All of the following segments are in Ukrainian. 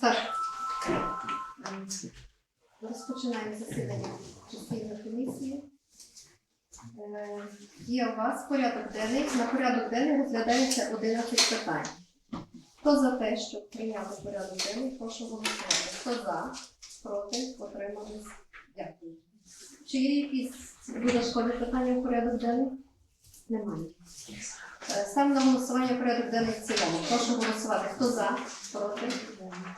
Так. Розпочинаємо засідання постійної комісії. Е, Є у вас порядок денний. На порядок денний розглядається 11 питань. Хто за те, щоб прийняти порядок денний, прошу голосувати. Хто за, проти, отримались. Дякую. Чи є якісь додаткові питання у порядок денний? Немає. Е, Ставлю на голосування порядок денний в цілому. Прошу голосувати. Хто за, проти,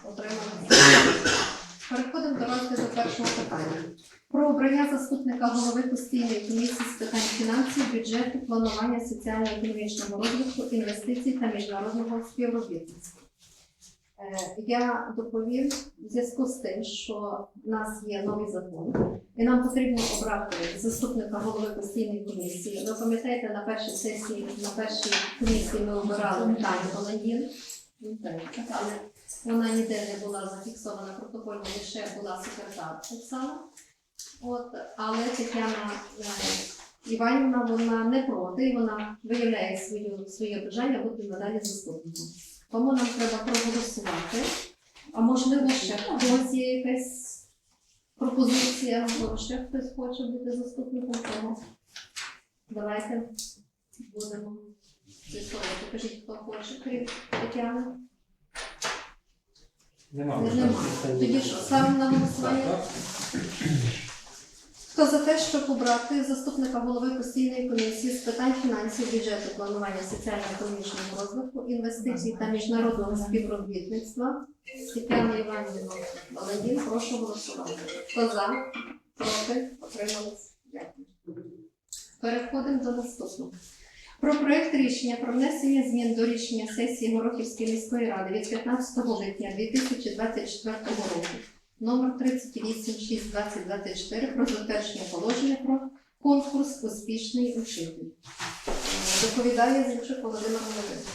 отримались. Переходимо до розгляду першого питання. Про обрання заступника голови постійної комісії з питань фінансів, бюджету, планування соціально-економічного розвитку, інвестицій та міжнародного співробітництва. Е, Я доповім в зв'язку з тим, що в нас є новий закон, і нам потрібно обрати заступника голови постійної комісії. Ви пам'ятаєте, на першій сесії, на першій комісії ми обирали Таню Олегін, але вона ніде не була зафіксована протокольно, лише була секретар Оксана. От, але Тетяна е, Іванівна вона не проти, і вона виявляє свою, своє бажання бути надалі заступником. Тому нам треба проголосувати. А можливо, ще когось є якась пропозиція, можливо, ще хтось хоче бути заступником тому. Давайте будемо з'ясовувати. Покажіть, хто хоче, крім Тетяни. Нема. Не-. Тоді що, ставимо на голосування? Хто за те, щоб обрати заступника голови постійної комісії з питань фінансів, бюджету, планування соціально-економічного розвитку, інвестицій та міжнародного співробітництва Тетяна Іванівна Валентин, прошу голосувати. Хто за, проти, отримались. Дякую. Переходимо до наступного. Про проект рішення про внесення змін до рішення сесії Горохівської міської ради від 15 липня 2024 року номер 38 2024 про затвердження положення про конкурс успішний учитель. Доповідає Зінчук Володимир Володимирович.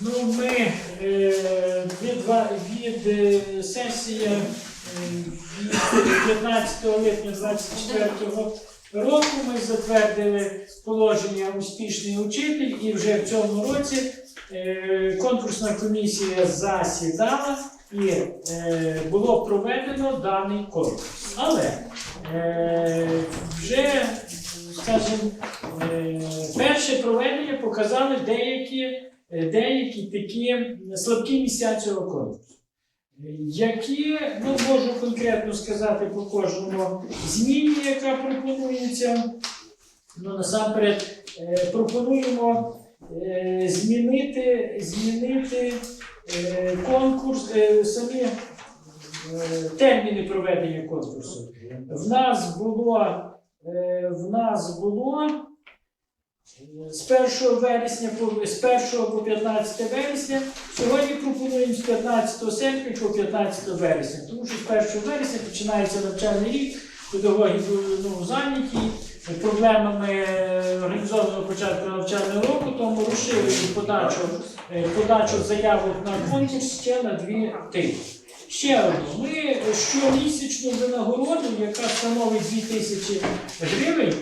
Ну, ми е, від, е, сесії е, від 15 липня 24 року ми затвердили положення успішний учитель і вже в цьому році е, конкурсна комісія засідала і е, було проведено даний конкурс. Але е, вже, скажімо, перше проведення показали деякі деякі такі слабкі місця цього конкурсу. Які, ну можу конкретно сказати по кожному зміні, яка пропонується. Ну, насамперед е, пропонуємо е, змінити, змінити е, конкурс, самі терміни проведення конкурсу. В нас було, в нас було з 1 вересня з 1 по 15 вересня. Сьогодні пропонуємо з 15 серпня по 15 вересня, тому що з 1 вересня починається навчальний рік, педагоги ну, зайняті проблемами організованого початку навчального року, тому розширюємо подачу, е, подачу заявок на конкурс ще на дві тижні. Ще одне. Ми щомісячну винагороду, яка становить 2 тисячі гривень,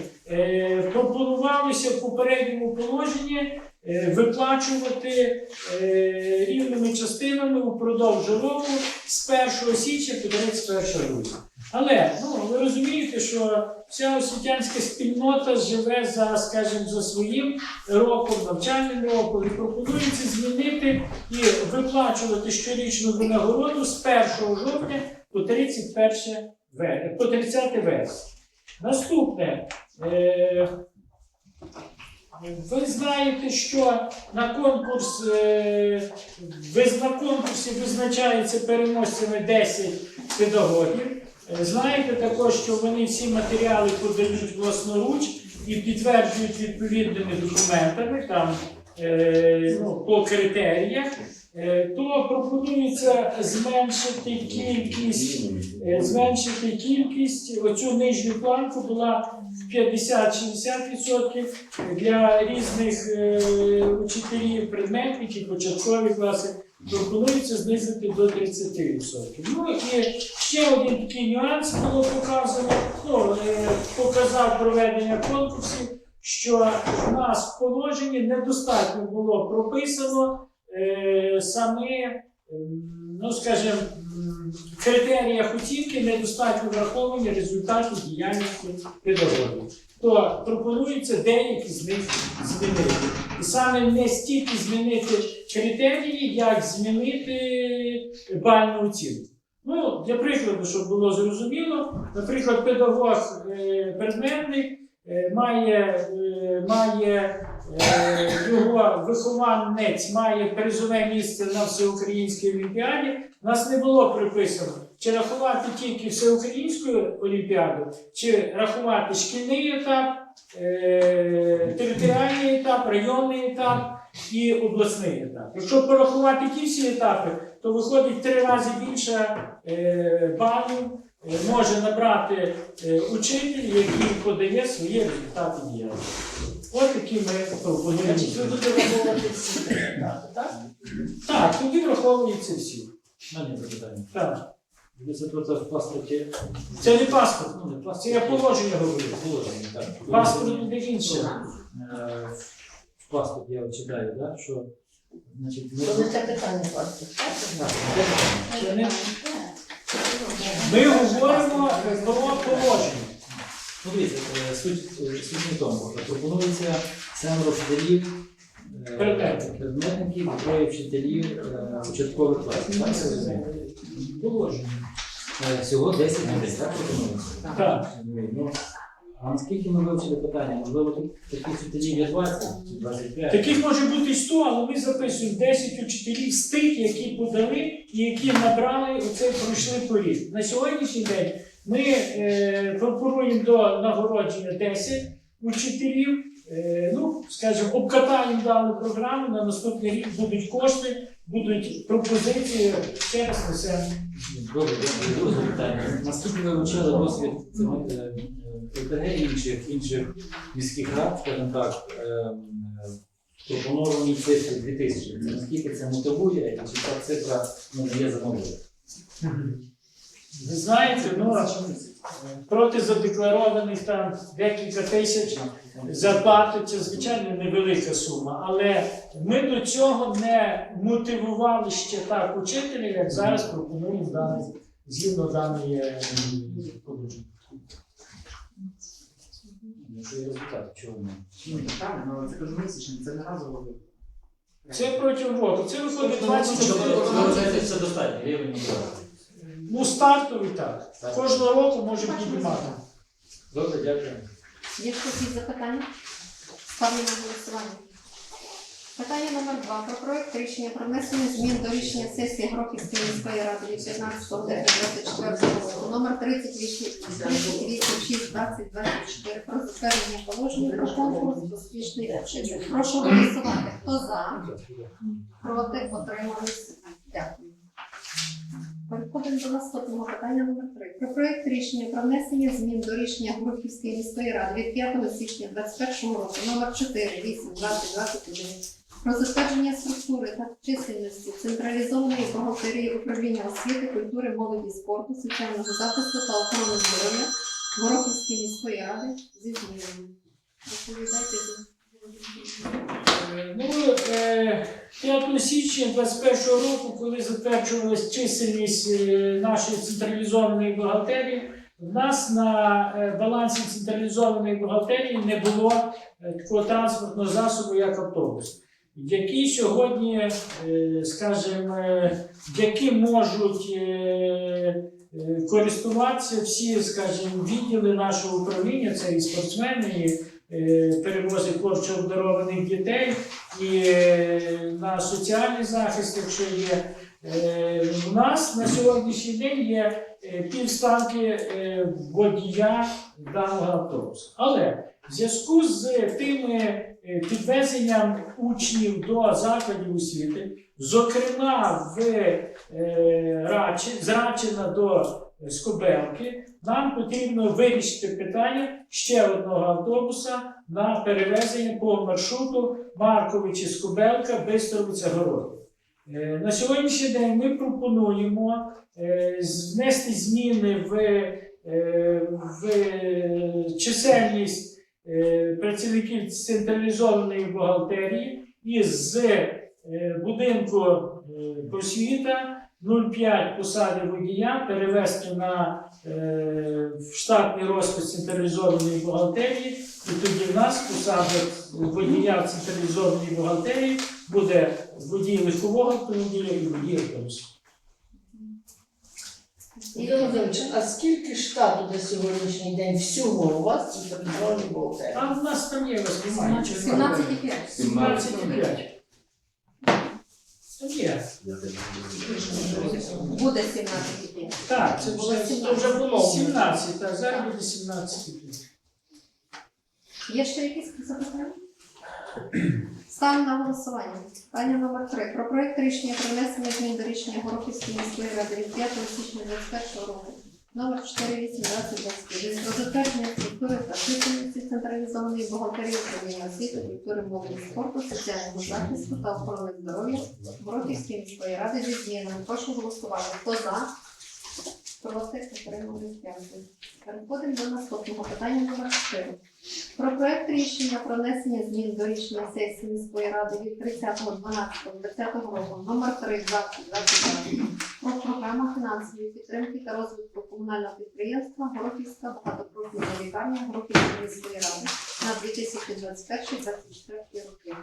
пропонувалося в попередньому положенні е, виплачувати е, рівними частинами упродовж року з 1 січня по 31 грудня. Але ну, ви розумієте, що вся освітянська спільнота живе за, скажімо, за своїм роком, навчальним роком, і пропонується змінити і виплачувати щорічну винагороду з 1 жовтня по 31 ве- по 30 вересня. Наступне. Е, ви знаєте, що на конкурс е, на конкурсі визначається переможцями 10 педагогів. Е, Знаєте також, що вони всі матеріали подають власноруч і підтверджують відповідними документами там, ну, по критеріях. Е, то пропонується зменшити кількість, е, зменшити кількість, оцю нижню планку була в 50-60% для різних е, учителів, предметників, початкові класи. Пропонується знизити до 30%. Ну і ще один такий нюанс було показано. Ну, показав проведення конкурсів, що в нас в положенні недостатньо було прописано саме ем, ну скажімо, м, критеріях оцінки недостатньо враховані результати діяльності педагогів. То пропонується деякі з них змінити. І саме не стільки змінити критерії, як змінити бальну оцінку. Ну, для прикладу, щоб було зрозуміло, наприклад, педагог е, предметник е, має, е, має е, вихованець має призове місце на всеукраїнській олімпіаді. Нас не було приписано, чи рахувати тільки всеукраїнську олімпіаду, чи рахувати шкільний етап, е, територіальний етап, районний етап і обласний етап. Якщо порахувати ті всі етапи, то виходить три рази більше е, балів е, може набрати учитель, який подає свої результати діяльності. От такі ми пропонуємо. Значить, ви будете враховувати всі кандидати, так? Так, тоді враховуються всі. Мене запитання. Так. Ви це в паспорті. Це не паспорт, Ну, не це я положення говорю. Положення, так. Паспорт буде інше. Е, В паспорт я читаю, да, що значить, ми... Не те питання власне. Так? Це не- Ми говоримо про положення. Ну, дивіться, е, суть, е, суть не тому, пропонується семеро вчителів, е, Предметників. троє вчителів початкових класів. Так, я розумію? Положення. Е, Всього 10 людей, так пропонується? Так. Ну, а наскільки ми вивчили питання? Можливо, тут таких вчителів є 20 чи 25? Таких може бути 100, але ми записуємо 10 учителів з тих, які подали і які набрали оцей пройшли поріг. На сьогоднішній день ми е, пропонуємо до нагородження 10 учителів. Е, ну, скажімо, обкатаємо дану програму, на наступний рік будуть кошти, будуть пропозиції, ще раз несемо. Добре, дякую. Друге питання. Наскільки ви вивчили досвід е, ОТГ і інших, інших міських рад, скажімо так, е, е, пропоновані цифри 2000? Це наскільки це мотивує і чи ця цифра не дає замовлення? Ви знаєте, ну, проти задекларованих там декілька тисяч зарплати це звичайно невелика сума, але ми до цього не мотивували ще так учителя, як зараз пропонуємо даний, згідно даної е, положення. Результат, чого? Ну, так, але це кажу місячно, це не разово. Це протягом року. Це виходить Тобто, 24 виходить, це достатньо, рівень. Ну, стартовий так. Кожного року може піднімати. Добре, дякую. Є якісь запитання? Ставлю на голосування. Питання номер два про проект рішення про внесення змін до рішення сесії Грохівської міської ради від 15 липня 24 року номер 38 про затвердження положення про конкурс успішний вчитель. Прошу голосувати. Хто за? Проти? Отримались? Дякую. Переходимо до наступного питання номер 3. Про проект рішення про внесення змін до рішення Грухівської міської ради від 5 січня 2021 року номер 4, 8, 20, 21 про затвердження структури та чисельності централізованої бухгалтерії управління освіти, культури, молоді, спорту, соціального захисту та охорони здоров'я Горохівської міської ради зі змінами. Розповідайте. Е, Ну, е, 5 січня 2021 року, коли затверджувалась чисельність е, нашої централізованої бухгалтерії, в нас на е, балансі централізованої бухгалтерії не було е, такого транспортного засобу, як автобус, який сьогодні, е, скажімо, е, яким можуть е, е, користуватися всі, скажімо, відділи нашого управління, це і спортсмени, і е, перевози творчо обдарованих дітей, і е, на соціальний захист, якщо є. Е, У нас на сьогоднішній день є півставки е, водія даного автобусу. Але в зв'язку з тими е, підвезенням учнів до закладів освіти, зокрема в Рачі, з Рачина до Скобелки, нам потрібно вирішити питання ще одного автобуса на перевезення по маршруту Марковичі Скобелка, Бистровиця Город. Е, На сьогоднішній день ми пропонуємо е, внести зміни в, е, в чисельність працівників централізованої бухгалтерії із будинку просвіта 0,5 посади водія перевести на е, в штатний розпис централізованої бухгалтерії, і тоді в нас посада водія в централізованій бухгалтерії буде водій легкового автомобіля і водій автобуса. Ігор Володимирович, а скільки штату на сьогоднішній день всього у вас централізований бухгалтерії? Там в нас там є розприймання. 17,5. 17,5. Є. Буде 17,5. Так, це Було вже, 17. Вже було. 17, так, зараз буде 17. Є ще якісь запитання? Ставлю на голосування. Питання номер 3. Про проєкт рішення про внесення змін до рішення Горохівської міської ради від 5 січня 2021 року. Номер 482021 про затвердження структури та чисельності централізованої бухгалтерії управління культури, мови спорту, соціального захисту та охорони здоров'я Горохівської міської ради зі змінами. Прошу голосувати. Хто за? Проти отримали дякую. Переходимо до наступного питання номер 4. Про проект рішення про змін до рішення сесії міської ради від 30.12.2020 року номер 3 2022 про програму фінансової підтримки та розвитку комунального підприємства Горохівська багатопрофільна лікарня Горохівської міської ради на 2021-2024 роки.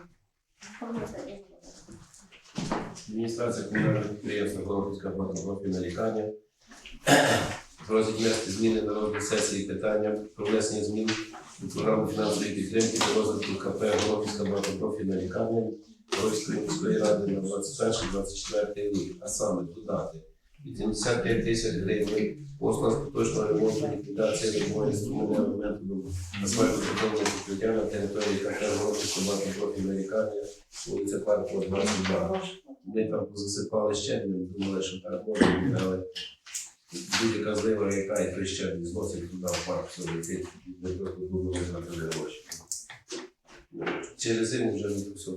Адміністрація комунального підприємства Городська багатопрофільна лікарня просить внести зміни на розгляд сесії питання про внесення змін у програму фінансової підтримки та розвитку КП Городська багатопрофільна лікарня Корольської міської ради на 21-24 рік, а саме додати 85 тисяч гривень послуг поточного ремонту ліквідації вимоги струмовим методом асфальтно-бетонного покриття на території КТ собаки профільної лікарні, вулиця Парку 22. Ми там позасипали щебнем, думали, що так можна, але будь-яка злива, яка і той зносить туди в парк, все летить, ми просто думали на гроші. Через зиму вже не все.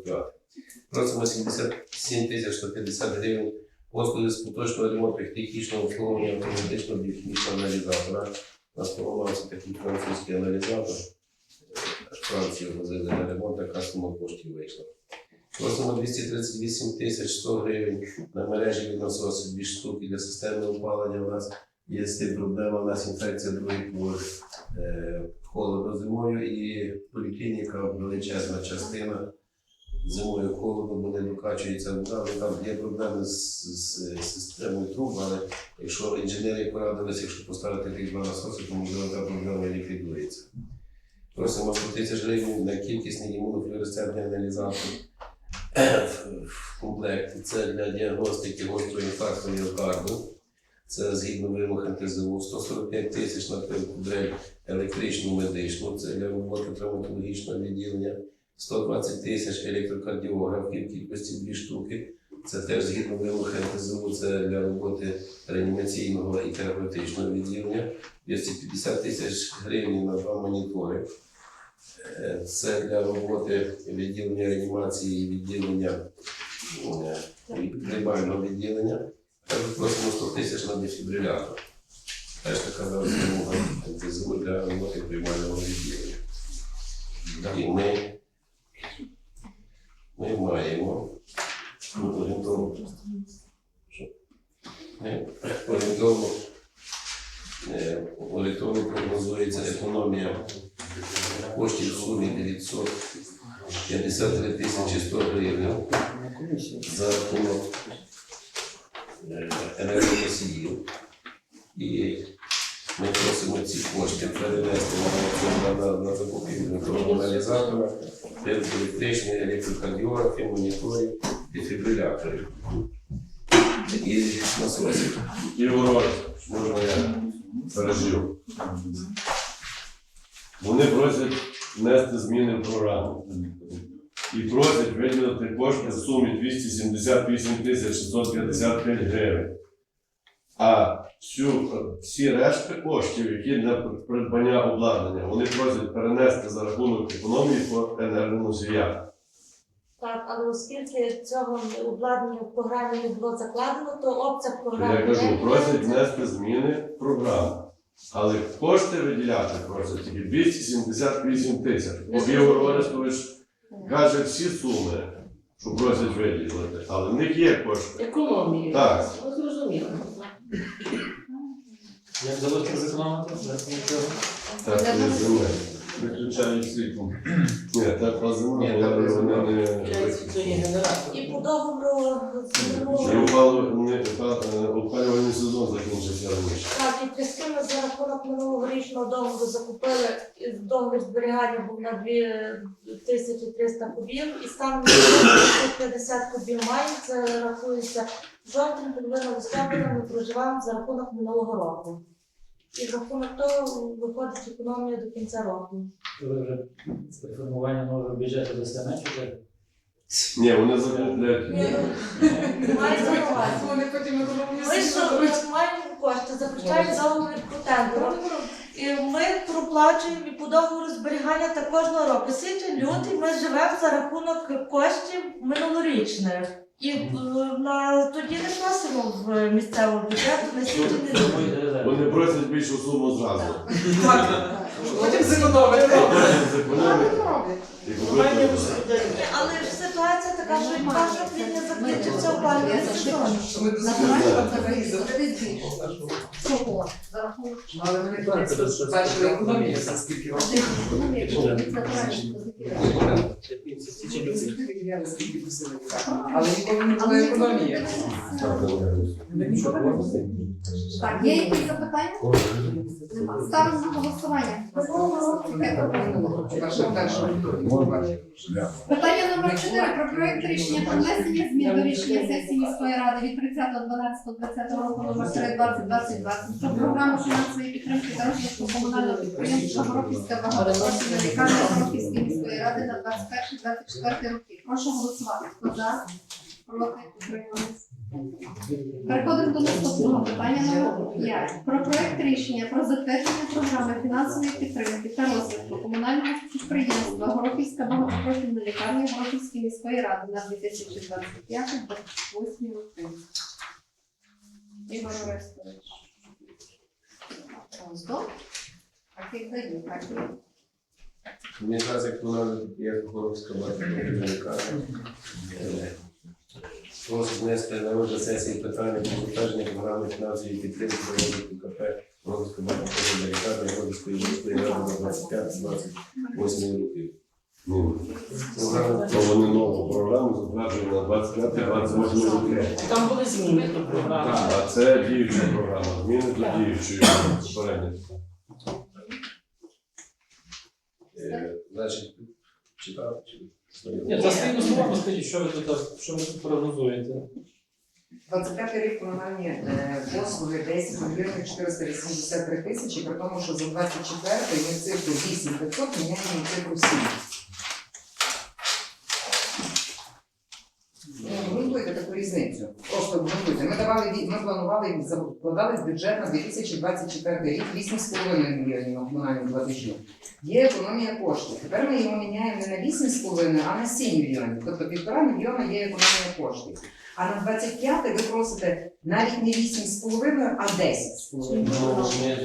Просимо 187 тисяч 150 гривень послуги з поточного ремонту і технічного обслуговування автоматичного біохімічного аналізатора. Нас поламався такий французький аналізатор. Аж э, Францію возили на ремонт, така сума коштів вийшла. Просимо 238 тисяч 100 гривень на мережі від насосів, дві штуки для системи опалення. У нас є з тим проблема, у нас інфекція другий поверх э, холодно зимою і поліклініка величезна частина. Зимою холодно, бо не докачується вода, там є проблеми з, з, з системою труб, але якщо інженери порадилися, якщо поставити тих два насоси, то можливо та проблема ліквідується. Просимо 100 тисяч гривень на кількісний імунофлюоресцентний аналізатор в комплекті. Це для діагностики гострого інфаркту міокарду. Це згідно вимог НТЗУ, 145 тисяч на дрель електричну медичну, це для роботи травматологічного відділення, 120 тисяч електрокардіограф в кількості дві штуки. Це теж згідно вимог НТЗУ, це для роботи реанімаційного і терапевтичного відділення, 250 тисяч гривень на два монітори. Е, Це для роботи відділення реанімації і відділення е, приймального відділення. Також просимо 100 тисяч на дефібрилятор. Теж така вимога НТЗУ для роботи приймального відділення. І ми, ми маємо ну, орієнтовно, орієнтовно, е, орієнтовно прогнозується економія коштів в сумі 953 тисячі 100 гривень за рахунок е, енергоносіїв. І ми просимо ці кошти перевести на, на, на, на закупівлю аналізатора, електричні електрокардіографи, моніторів, дефібриляторів. І насосів. Ігор, Можна я пережив. Вони просять внести зміни в програму. І просять виділити кошти в сумі 278 655 гривень. А всю, всі решти коштів, які для придбання обладнання, вони просять перенести за рахунок економії по енергоносіях. Так, але оскільки цього обладнання в програмі не було закладено, то обсяг програми Я кажу, просять внести зміни в програму. Але кошти виділяти просять тільки 278 тисяч. Бо Ігор Орестович каже всі суми. що просять виділити. Але в них є кошти. Економії. Так. Ну, зрозуміло. Як вдалося зекономити? є земля. Виключають світло. Ні, тепла зима, Ні, але тепла зима. не... Генератор. І по договору з І минулого опалювальний не- опа- опалювальний сезон закінчився раніше. Так, і тріски ми за рахунок минулогорічного договору закупили і договір зберігання був на 2300 кубів і сьогодні 50 кубів має. Це рахується жовтень, половина листопада ми проживаємо за рахунок минулого року. І за рахунок того виходить економія до кінця року. То ви вже з формування нового бюджету дасте менше? вже? Ні, вони закупляють. Вони потім Ми що ми маємо кошти, заключаємо договір про тендер. І ми проплачуємо і по договору зберігання та кожного року. Січень, лютий ми живемо за рахунок коштів минулорічних. І е, на тоді не просимо в місцевому бюджету на січень не лютий. Вони просять більшу суму зразу. Потім зекономити. І купити. розподілення. Але ж ситуація така, що і перша квітня закінчився опалювальний сезон. Натурально взагалі завжди збільшує. Чого? За рахунок Але вони бачили економію за скільки років. Я скільки просили. Але ніколи не було економії. Так, є якісь запитання? Ставимо на голосування. Питання номер 4 про проект рішення про внесення змін до рішення сесії міської ради від 30.12.20 року номер 3 2020 про програму фінансової підтримки та розвитку комунального підприємства Горохівська багатопрофільна лікарня Горохівської міської ради на 21-24 роки. Прошу голосувати. Хто за? Проти? Утримались? Переходимо до наступного питання номер 5. Про проект рішення про затвердження програми фінансової підтримки та розвитку комунального підприємства Горохівська багатопрофільна лікарня Горохівської міської ради на 2025-2028 роки. Ігор Орестович. Здох? Так і даю, так Адміністрація комунального підприємства Хоровська лікарня. Просить внести на розгляд сесії питання про затвердження програми фінансової підтримки розвитку КП Хоровська багатопрофільна лікарня Городської міської ради на 25-28 років. Ну, вони нову програму затверджують на 25-28 роки. Там були зміни до програми. Так, а це діюча програма. Зміни до діючої попередньо. Е, Значить, читав чи Ні, за своїми словами скажіть, що ви тут, що ви тут прогнозуєте? 25 рік комунальні е, послуги 10 мільйонів 483 тисячі, при тому, що за 24 ми цифру 8500 міняємо цифру 7. Ну, Грунтуйте таку різницю. Просто грунтуйте. Ми давали від- ми планували закладали в бюджет на 2024 рік 8,5 мільйонів на комунальні платежі. Є економія коштів. Тепер ми його міняємо не на 8,5, а на 7 мільйонів. Тобто півтора мільйона є економія коштів. А на 25 ви просите навіть не 8,5, а 10,5. Ну, не,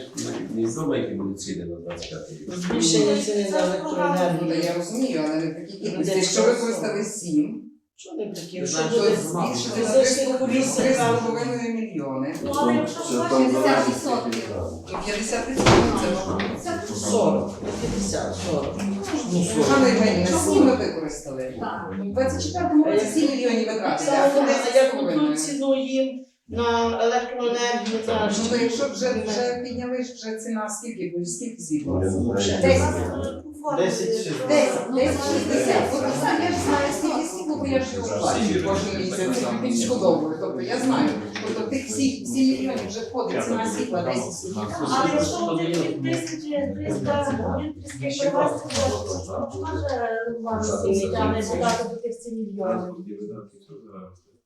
не відомо, які будуть ціни на 25 рік. Збільшення ціни на електроенергію. я розумію, але не такі кількості. Якщо ви сорок. використали 7, Що не такі? то Що буде збільшити на Фізичних 3,5 мільйони. Ну, але якщо Це гроші там 50%. То 50% це багато. 40, 50, 40. Пане Євгенія, 7 ми використали. Так. У 24 році 7 мільйонів витратили, а Це буде, а яку 10,5. ту ціну їм на електроенергію та Ну, то якщо вже, вже підняли ж вже ціна, скільки, бо скільки не знаю. Десять. Десять чи- 10, 10, 60. От само, я ж знаю, скільки світло, я ж його плачу кожен місяць відшкодовую. Тобто я знаю, тобто тих всі, всі мільйонів вже входить ціна світла 10. Але якщо вони пів тисячі 300 гривень тріски перевести, то може регулювати ціни, а не подати до тих 7 мільйонів.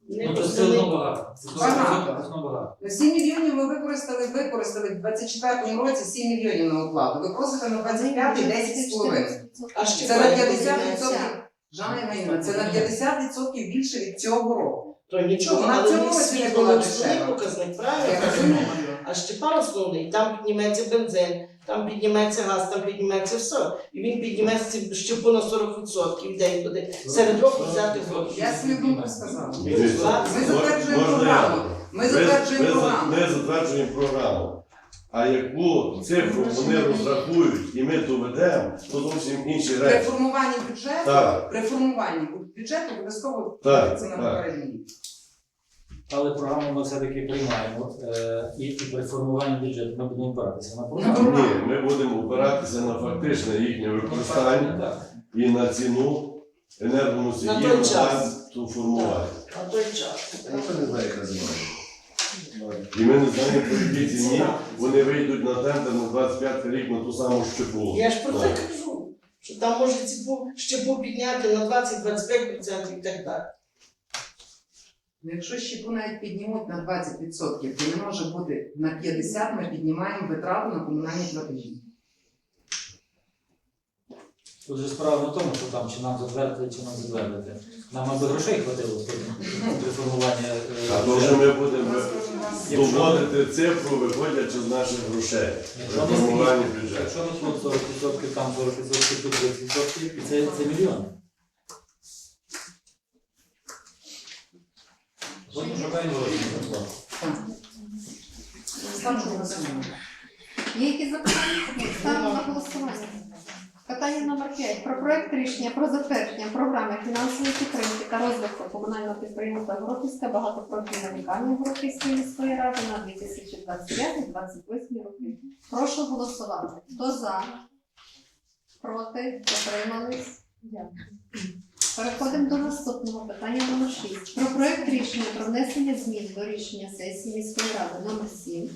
Не Ну, це одно багато. Це все Багато. одно багато. 7 мільйонів ми використали, використали в 24 році 7 мільйонів на оплату. Ви просите на 25 10 з половиною. Це на 50%. Жанна Євгенівна, це на 50% більше від цього року. То нічого, Вона в але цьому не році не світло була дешева. показник, Я правильно? розумію. А Степан основний, там підніметься бензин, Там підніметься газ, там підніметься все. І він підніметься ще понад 40% йде туди. Серед року взяти гроші. Я свою думку сказала. Ми затверджуємо можна програму. Ми затверджуємо програму. Ми затверджуємо програму. А яку цифру вони розрахують і ми доведемо, то зовсім інші При речі. формуванні бюджету, Так. при формуванні бюджету обов'язково Так, це на так. попередній. Але програму ми все-таки приймаємо. Е, і, і при формуванні бюджету ми будемо опиратися на На програму. програму. Ні, ми будемо опиратися на фактичне їхнє використання Так. і на ціну На енергоносіїв той час. на формування. На той час. Ніхто не знає, яка зима. І ми не знаємо, по якій ціні вони вийдуть на тендер на 25 рік на ту саму щепу. Я ж про це кажу. Що там може ціпу щепу підняти на 20-25% і так далі. Ну, Якщо щепу навіть піднімуть на 20%, то не може бути на 50% ми піднімаємо витрату на комунальні платежі. Тут же справа не в тому, що там чи нам затвердити, чи нам затвердити. Нам аби грошей хватило потім при формуванні. е, А то вже ми будемо Якщо- доводити цифру, виходячи з наших грошей Якщо ми формуванні бюджету. Якщо ми тут 40%, там 40%, тут 30%, і це, це мільйони. Потім гроші. На голосування. Є якісь запитання? Ставимо на голосування. Питання номер 5. Про проект рішення про затвердження програми фінансової підтримки та розвитку комунального підприємства Горохівська багатопрофільна лікарня Горохівської міської ради на 2025-2028 роки. Прошу голосувати. Хто за? Проти? Утримались? Дякую. Переходимо до наступного питання номер 6. Про проект рішення про внесення змін до рішення сесії міської ради номер 7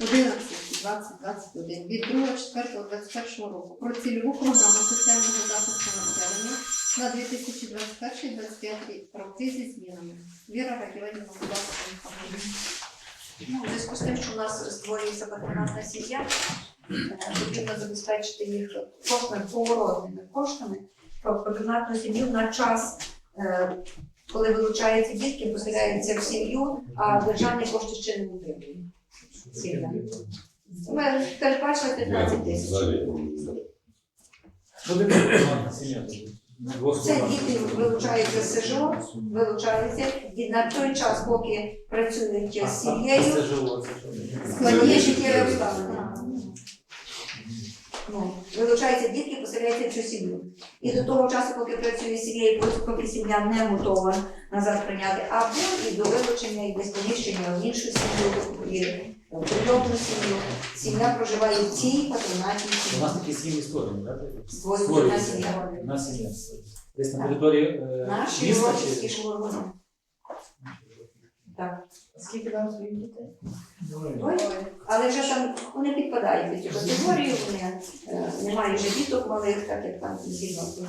11 2021 від 2.4.21 року про цільову програму соціального захисту населення на 2021-2025 роки зі змінами. Віра Радіонівна, будь ласка. Ну, у зв'язку з тим, що у нас створюється патронатна сім'я, е, потрібно забезпечити їх коштами, поворотними коштами про патронатну сім'ю на час, е, коли вилучаються дітки, поселяються в сім'ю, а державні кошти ще не отримують. Сім'я. Ми передбачили 15 тисяч. Це діти вилучаються з СЖО, вилучаються, і на той час, поки працюють з сім'єю, складні життєві обставини. Ну, вилучаються дітки, поселяються в цю сім'ю. І до того часу, поки працює сім'я, і поки- сім'я не готова назад прийняти, або і до вилучення і десь поміщення в іншу сім'ю, прийомну сім'ю. Сім'я проживає в цій патронатній У нас такі сім'ї створені, так? Створюється Створюється. сім'я. У нас сім'я. Десь на Так. території е, Наші міста чи школи. Так. Скільки там своїх дітей? Ой, Але вже там вони підпадають під цю категорію, вони е, немає вже діток малих, так як там згідно з.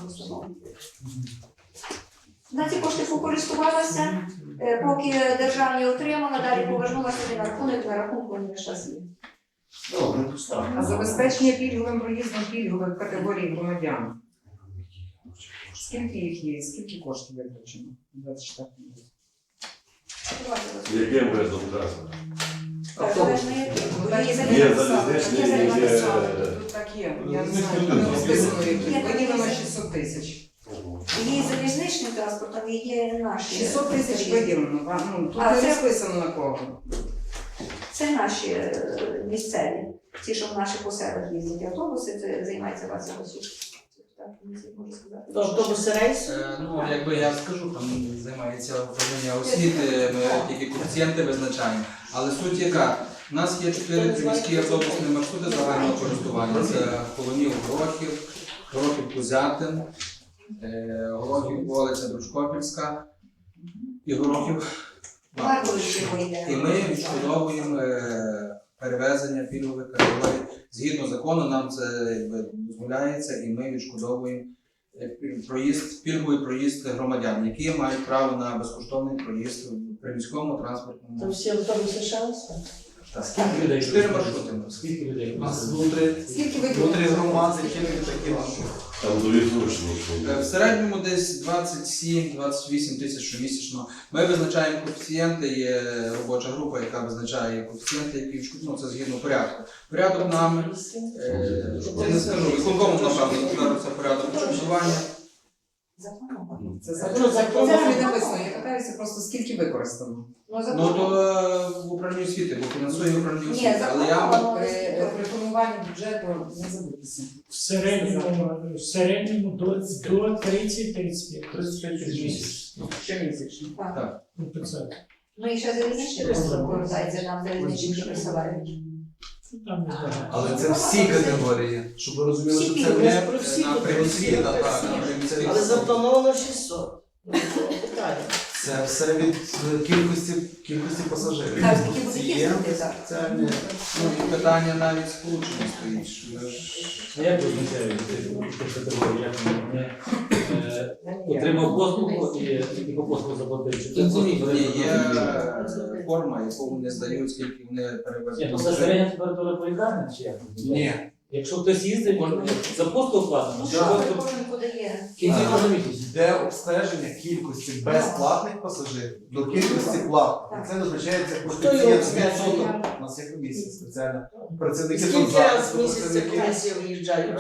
На ці кошти покористувалася, е, поки державні отримала, далі повернулася на рахунок, на рахунку. Добре. А забезпечення пільговим проїздом пільгових категорій громадян. Скільки їх є? Скільки коштів витрачено? у 24 році? Яким як. Ну, Є залізничний, є. Тут так є. Я не знаю, тут не розписано, які. Виділено 600 тисяч. Є залізничним транспортом, і є наші. 600 тисяч виділено. ва- Ну, тут А, не це- розписано на кого. Це наші е, місцеві, ті, що в наших поселах їздять автобуси, це займається вас осіб. Так, можу сказати. Автобуси рейс? Е, Ну, якби я скажу, там займається управління освіти, ми тільки коефіцієнти визначаємо. Але суть яка? У нас є чотири міські автобусні маршрути загального користування. Це Полонів Горохів, Горохів Кузятин, Горохів вулиця Дружкопільська і Горохів. І ми відшкодовуємо е, перевезення пільгових категорій. Згідно закону, нам це дозволяється, і ми відшкодовуємо е, проїзд, пільговий проїзд громадян, які мають право на безкоштовний проїзд в приміському То транспортному. всі автобуси шанси? Скільки людей? Чотири маршрути. Скільки людей? У нас внутрі, Скільки ви внутрі громади тільки такі маршрути. Там до. Е, В середньому десь 27-28 тисяч щомісячно. Ми визначаємо коефіцієнти, є робоча група, яка визначає коефіцієнти, які вшку- ну, це згідно порядку. Порядок нам, е, я не скажу, виконкому, напевно, це порядок фінансування. Заплановано. Це Це закон. Це не написано. Я питаюся просто скільки використано. Ну, Ну то е, в управлінні освіти, бо фінансує управління Ні, освіти. Але я заплановано. При, при формуванні бюджету не забудьтеся. В середньому, в середньому до, до 30-35 35 тисяч. Щомісячно. Так. Ну, 500. Ну і ще залізничні просто повертається нам залізничні присилають. Ну, Там не багато. Але це всі категорії, щоб ви розуміли, Всі що це пільги, не про всі на тут, примісвіта, про так, про на всі. Але заплановано 600. Ну, це все від е, кількості, кількості пасажирів. Так, скільки буде їздити, так. Це не Ну питання навіть сполучення стоїть. що ми ж- А як категорії? Як вони е, отримав послугу і і по послугу заплатив? Чи це Ні, просто ні, є е, форма, яку вони здають, скільки вони Ні, ну це середня температура повітря, чи як? Ні. Якщо хтось їздить, за послугу платити. Ну просто кожен подає. в кінці Так. кожного місяця. йде обстеження кількості безплатних пасажирів до кількості платних. І це визначається коефіцієнт відсоток. У нас є комісія спеціальна. Працівники Скільки раз в соцзахисту, місяць ця працівники. комісія виїжджає?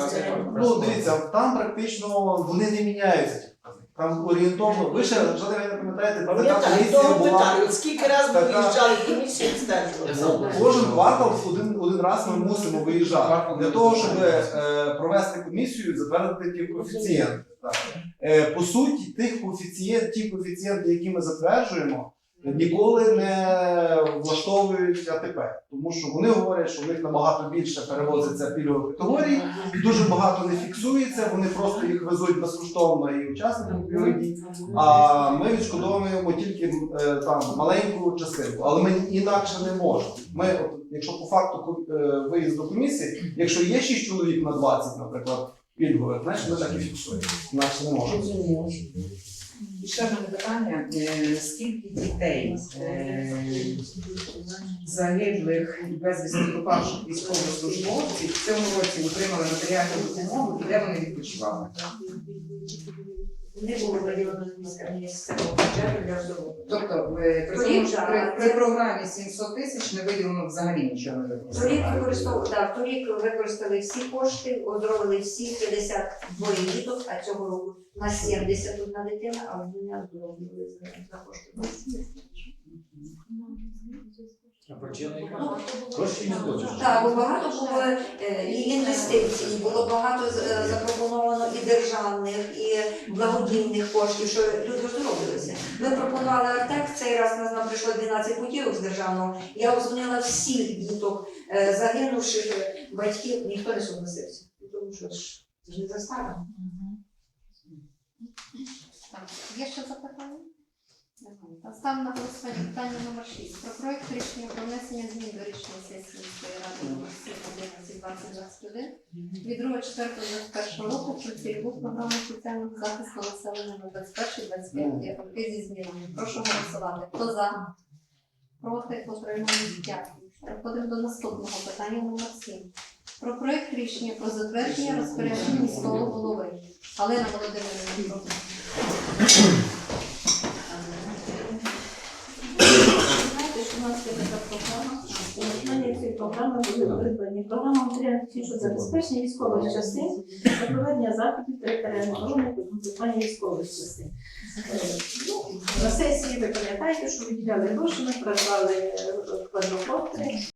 Ну, дивіться, там практично вони не міняються. ті показники. Там орієнтовно. Ви ще ви не пам'ятаєте, Пам'ятаю, комісія того була. питаю. Скільки разів ви Така- виїжджали в комісію? Кожен квартал один, один раз ми мусимо виїжджати для того, щоб е, провести комісію і затвердити ті коефіцієнти. Так. Е, по суті, тих коефіцієнт, ті коефіцієнти, які ми затверджуємо, ніколи не влаштовують АТП, тому що вони говорять, що в них набагато більше перевозиться пільгових категорій, дуже багато не фіксується. Вони просто їх везуть безкоштовно і учасникам дій. А ми відшкодовуємо тільки е, там маленьку частинку, але ми інакше не можемо. Ми, от, якщо по факту е, виїзду комісії, якщо є 6 чоловік на 20, наприклад, пільгових, значить ми так і фіксуємо. Інакше не можемо. Ще одне питання, е, скільки дітей е, загиблих без безвісти пропавших військовослужбовців в цьому році отримали матеріальну допомогу і де вони відпочивали? Не було міська місцевого бюджету для здоров'я. Тобто е, при, Торік, при, програмі 700 тисяч не виділено взагалі нічого не Торік використовували. використовували, так, торік використали всі кошти, оздоровили всі 52 діток, а цього року на 71 дитина, а в мене оздоровлювали за, за кошти 80. А причина яка? Гроші не хочеш. Так, бо багато було е, і інвестицій, було багато з- е, запропоновано і державних, і благодійних коштів, що люди оздоровлювалися. Ми пропонували Артек, цей раз нас нам прийшло 12 путівок з державного. Я обзвонила всіх діток, е, загинувших е, батьків, ніхто не согласився. Тому що ж це ж не застава. Так, є ще запитання? Та на голосування питання номер 6. Про проект рішення про внесення змін до рішення сесії ради номер 7 11 2021 від 2.4.21 року про цільову програму соціального захисту населення на 21-25 роки зі змінами. Прошу голосувати. Хто за? Проти? Утримались? Дякую. Переходимо до наступного питання номер 7. Про проект рішення про затвердження розпорядження міського голови. Галина Володимирівна, прошу. Знаєте, що у нас є така програма, і на цієї програми були придбані. Програма матеріально-технічного забезпечення військових частин та проведення заходів територіальної оборони та функціонування військових частин. Е, ну, На сесії ви пам'ятаєте, що виділяли гроші, ми придбали е, квадрокоптери,